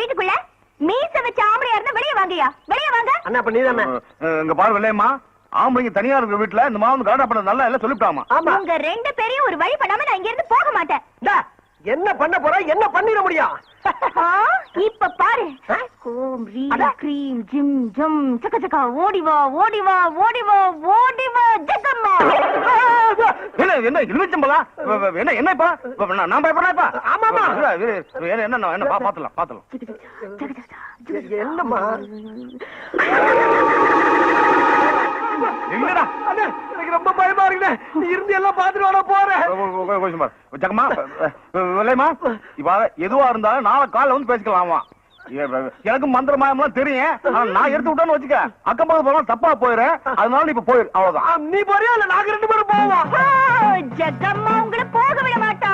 வீட்டுக்குள்ள மீச வச்ச ஆம்பளையா இருந்தா வெளிய வாங்கயா வெளிய வாங்க. அண்ணா அப்ப நீதானே? இங்க பாரு வெள்ளையம்மா. ஆம்பளைங்க தனியா இருக்கிற வீட்டுல இந்த மாவு கரெக்டா பண்ண நல்லா எல்லாம் சொல்லிவிட்டாமா? ஆமா. உங்க ரெண்டு பேரையும் ஒரு வழி பண்ணாம நான் இங்க இருந்து போக மாட்டேன். என்ன பண்ண போற? என்ன பண்ணிட முடியும் இப்ப பாரு. அட. கிரீம் ஜிம் ஜம் சக்க சக்கா ஓடி வா ஓடி வா ஓடி வா ஓடி வா ஜக்கம்மா. என்ன என்ன இருபத்தம்பலா என்ன என்ன இப்ப? நான் பயப்படுறேன் இப்ப. ஆமா, என்ன பாத்துலாம் பாத்துலாம் என்னம்மா எனக்கு ரொம்ப பயமா இருந்து எல்லாம் பாத்துட்டு போறேன் இப்ப எதுவா இருந்தாலும் நாளை காலைல வந்து பேசிக்கலாமா எனக்கு மந்திர மாயம்லாம் தெரியும் நான் எடுத்து விட்டேன்னு வச்சுக்க அக்கம் பக்கத்து போனா தப்பா போயிடுறேன் அதனால நீ இப்ப போயிரு அவ்வளவுதான் நீ போறியா இல்ல நாங்க ரெண்டு பேரும் போவோம் ஜக்கம்மா உங்களை போக விட மாட்டா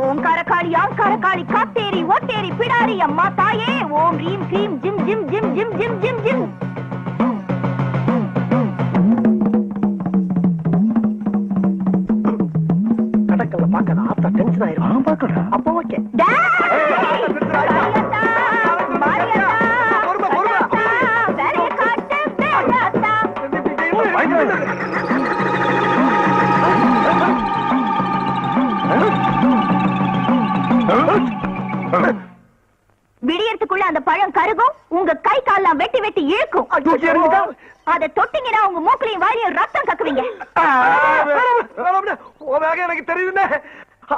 ஓம் காரக்காளி ஆம் கரகாளி காத்தேரி ஓட்டேரி பிடாரி அம்மா தாயே. ஓம் ரீம் கிரீம் ஜிம் ஜிம் ஜிம் ஜிம் ஜிம் ஜிம் ஜிம். விடியறதுக்குள்ள அந்த பழம் கருகும் உங்க கை கால்லாம் வெட்டி வெட்டி இழுக்கும்? அத தொட்டிங்கன்னா உங்க மூக்குலையும் வாயிலையும் ரத்தம் கக்குவீங்க. எனக்கு தெரியுதுண்ணே.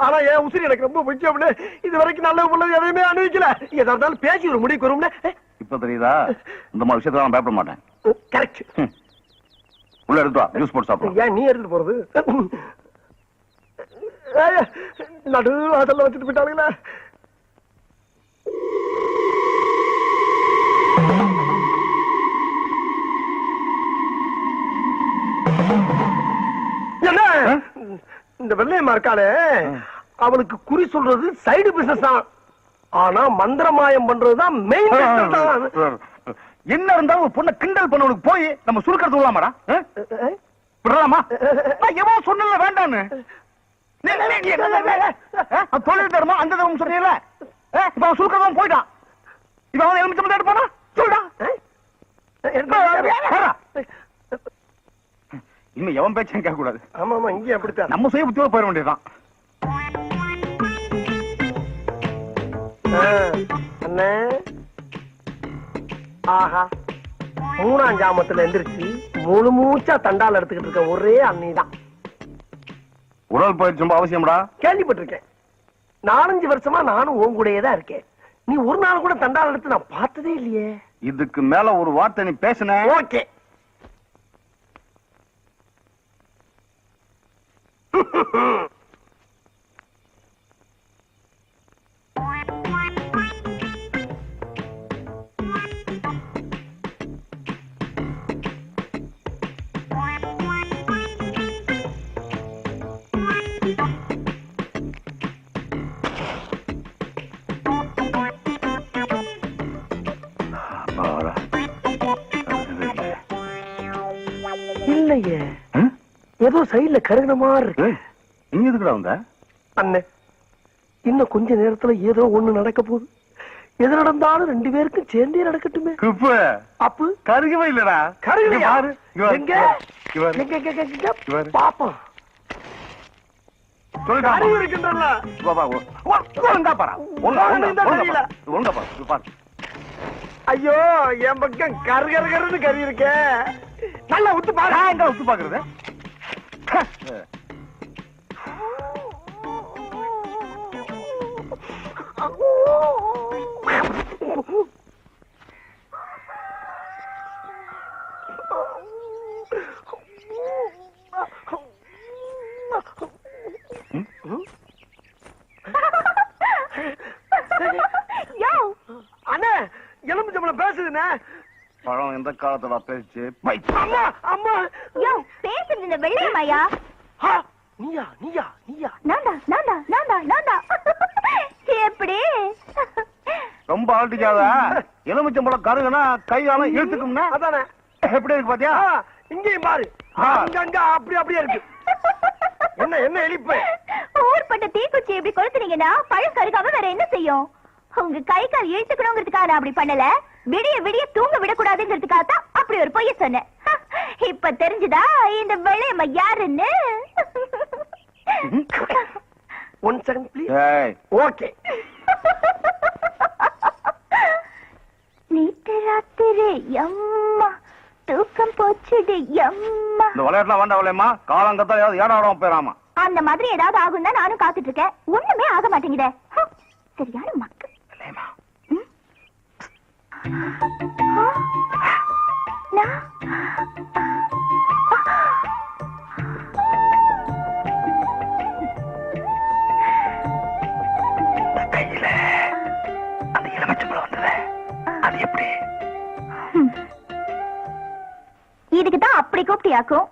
ஆனா என் உசிரி எனக்கு ரொம்ப முக்கியம்னு இது வரைக்கும் நல்ல உள்ளது எதையுமே அனுபவிக்கல. எதா இருந்தாலும் பேசி ஒரு முடிவுக்கு வரும்னே இப்ப தெரியுதா? இந்த மாதிரி விஷயத்துல நான் பயப்பட மாட்டேன். கரெக்ட். உள்ள எடுத்து வா. ஜூஸ் போட்டு சாப்பிடலாம். ஏன் நீ எடுத்துட்டு போறது? நடு அதெல்லாம் வச்சுட்டு போயிட்டாங்களே என்ன இந்த வெள்ளையம்மா இருக்காளே அவளுக்கு குறி சொல்றது சைடு பிசினஸ் தான் ஆனா மந்திரமாயம் பண்றதுதான் மெயின் தான் என்ன இருந்தாலும் ஒரு பொண்ணை கிண்டல் பண்ணவனுக்கு போய் நம்ம சுருக்கிறது விடலாமாடா? விடலாமா நான் எவன் சொன்னல வேண்டான்னு தொழில் தருமா அந்த தரும் சொன்னீங்கல்ல? ஆ? இப்ப அவன் சுருக்கிறதும் போயிட்டான். இப்ப அவன் எலுமிச்சம் இனிமே எவன் பேச்சும் கேட்க கூடாது ஆமா ஆமா இங்கே அப்படித்தான். நம்ம சுய புத்தியோட போயிட அண்ணே. ஆஹா. மூணாம் ஜாமத்துல எந்திரிச்சு முழு மூச்சா தண்டால் எடுத்துக்கிட்டு இருக்க ஒரே அண்ணி தான் உடல் பயிற்சி ரொம்ப அவசியம்டா. கேள்விப்பட்டிருக்கேன். நாலஞ்சு வருஷமா நானும் உன் கூடயே தான் இருக்கேன். நீ ஒரு நாள் கூட தண்டால் எடுத்து நான் பார்த்ததே இல்லையே. இதுக்கு மேல ஒரு வார்த்தை நீ பேசுன. ஓகே. அப்பாடா. ஏதோ சைடுல கருகின மாதிரி இருக்கு. நீ எதுக்குடா வந்த? அண்ணே இன்னும் கொஞ்ச நேரத்துல ஏதோ ஒண்ணு நடக்க போகுது. எது நடந்தாலும் ரெண்டு பேருக்கும் சேர்ந்தே நடக்கட்டுமே. குப்பு. அப்பு. கருகவே இல்லடா. இங்க பாரு. எங்க? எங்க, எங்க, எங்க, எங்க? இங்க பாரு. பாப்போம் சொல்லிட்டா கருகு இருக்கின்றல்ல. வா, வா, வா. வா, ஒழுங்கா பாரா. ஒழுங்கா. ஐயோ என் பக்கம் கரு கரு கருன்னு கறி இருக்கே நல்லா விட்டு பாரு. எங்க உத்து பாக்குறது? எலும்பு சம்பளம் பேசுதுண்ணே. பழம் எந்த காலத்துல பேச்சு பை. அம்மா அம்மா! இந்த வெள்ளையம்மாயா நீயா நீயா நீயா. நான்டா நான்டா நான்டா நான்டா. எப்படி? ரொம்ப ஆட்டிக்காத எலுமிச்சம்பழம் கருகுனா கை காலம் இழுத்துக்கும்னா? அதானே. எப்படி இருக்கு பாத்தியா? இங்கேயும் பாரு. அங்கங்க அப்படி அப்படியே இருக்கு. என்ன என்ன எலிப்பு ஊர்பட்ட தீக்குச்சி இப்படி கொளுத்துனீங்கன்னா பழம் கருகாம வேற என்ன செய்யும்? உங்க கை கால் இழுத்துக்கணுங்கிறதுக்காக நான் அப்படி பண்ணல. விடிய விடிய தூங்க விடக்கூடாதுங்கிறதுக்காக தான் அப்படி ஒரு பொய்ய சொன்னேன். இப்ப தெரிஞ்சுதா? இந்த வெள்ளையம்மா யாருன்னு? ஒன் செகண்ட் ப்ளீஸ் ஓகே நேற்று ராத்திரி எம்மா தூக்கம் போச்சுடு எம்மா இந்த விளையாட்டுல வேண்டாம் விளையம்மா. காலங்கத்தான் ஏதாவது ஏடா விடாம போயிடாமா அந்த மாதிரி ஏதாவது ஆகும் தான் நானும் காத்துட்டு இருக்கேன் ஒண்ணுமே ஆக மாட்டேங்குதே. சரியான மக்கள் விளையம்மா அது எப்படி இதுக்கு தான் அப்படி கூப்பிட்டியாக்கும்?